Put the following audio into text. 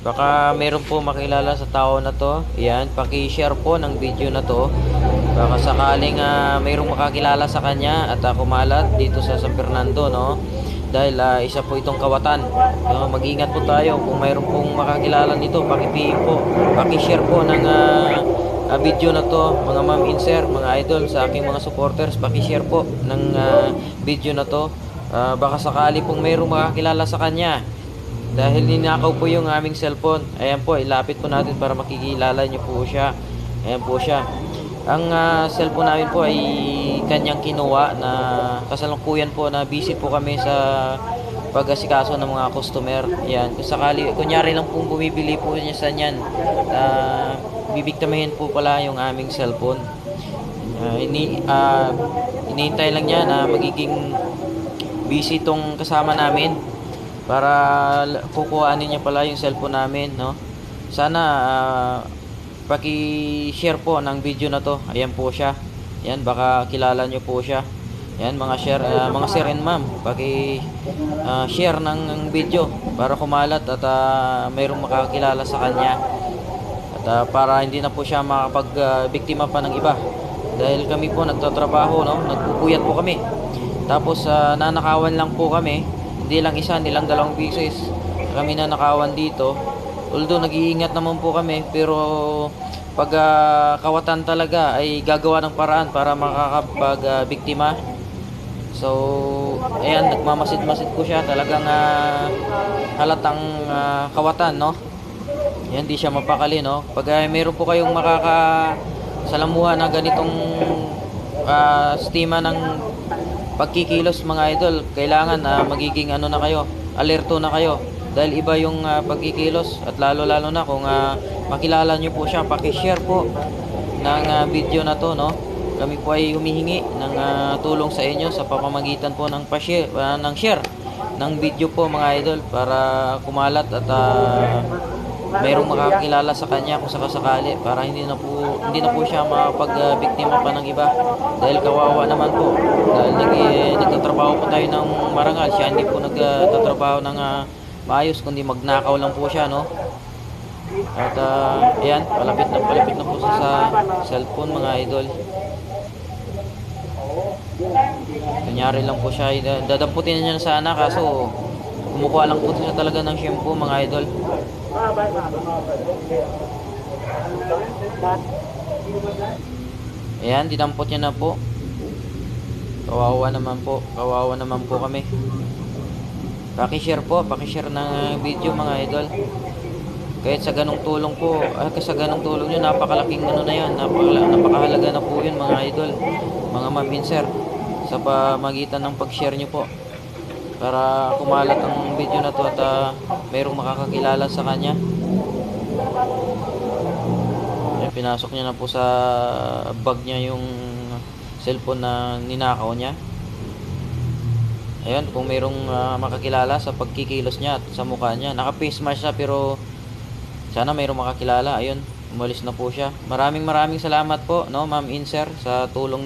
Baka meron po makilala sa tao na to. Yan, paki-share po ng video na to. Baka sakaling ah, mayroong makakilala sa kanya at ah, kumalat dito sa San Fernando, no? Dahil ah, isa po itong kawatan. No? Mag-ingat po tayo kung mayroong pong makakilala nito, paki-PM po, paki-share po ng ah, video na to, mga ma'am insert, mga idol, sa aking mga supporters, paki-share po ng ah, video na to. Ah, baka sakali pong mayroong makakilala sa kanya. Dahil ninakaw po yung aming cellphone. Ayan po, ilapit po natin para makikilala niyo po siya. Ayan po siya. Ang ah, cellphone namin po ay kanyang kinuha na kasalukuyan po na busy po kami sa pag-asikaso ng mga customer. Ayan, kung sakali, kunyari lang pong bumibili po niya sa niyan, uh, bibigtamahin po pala yung aming cellphone. Ah, ini, ah, inihintay lang niya na magiging busy tong kasama namin para kukuhanin niya pala yung cellphone namin, no? Sana ah, paki-share po ng video na to. Ayan po siya. Yan baka kilala niyo po siya. Yan mga share ah, mga sir and ma'am, paki ah, share ng, video para kumalat at ah, mayroong makakilala sa kanya. At ah, para hindi na po siya makapag-biktima pa ng iba. Dahil kami po nagtatrabaho, no? Nagpupuyat po kami. Tapos ah, nanakawan lang po kami. Hindi lang isa, hindi lang dalawang pieces. Kami nanakawan dito. Although nag-iingat naman po kami, pero pag ah, kawatan talaga ay gagawa ng paraan para makakapag-biktima. So, ayan, nagmamasid-masid ko siya. Talagang ah, halatang ah, kawatan, no? Yan, di siya mapakali, no? Pag ah, meron po kayong makaka salamuha na ganitong ah, stima ng pagkikilos mga idol, kailangan na magiging ano na kayo, alerto na kayo. Dahil iba yung ah, pagkikilos at lalo-lalo na kung ah, makilala nyo po siya, paki-share po ng ah, video na to, no? Kami po ay humihingi ng ah, tulong sa inyo sa pamamagitan po ng pa-share, ah, ng share ng video po mga idol para kumalat at ah, mayroong makakilala sa kanya kung sakasakali para hindi na po hindi na po siya mapag-biktima pa ng iba. Dahil kawawa naman po. Dahil nag nagtatrabaho po tayo ng marangal. Siya hindi po nagtatrabaho ng ah, maayos kundi magnakaw lang po siya no? At ah, ayan palapit na palapit na po siya sa cellphone mga idol. Kunyari lang po siya da- dadamputin niya na sana kaso kumukuha lang po siya talaga ng shampoo mga idol Ayan, dinampot niya na po. Kawawa naman po. Kawawa naman po kami. Paki-share po, paki-share ng video mga idol. Kahit sa ganong tulong po, ah, sa ganong tulong nyo, napakalaking ano na yan, napakala, napakahalaga na po yun mga idol, mga maminser, sa pamagitan ng pag-share nyo po. Para kumalat ang video na to at ah, mayroong makakakilala sa kanya. Ayan, pinasok niya na po sa bag niya yung cellphone na ninakaw niya. Ayun, kung mayroong ah, makakilala sa pagkikilos niya at sa mukha niya. Naka-face mask siya pero sana mayroong makakilala. Ayun, umalis na po siya. Maraming maraming salamat po, no, Ma'am Inser, sa tulong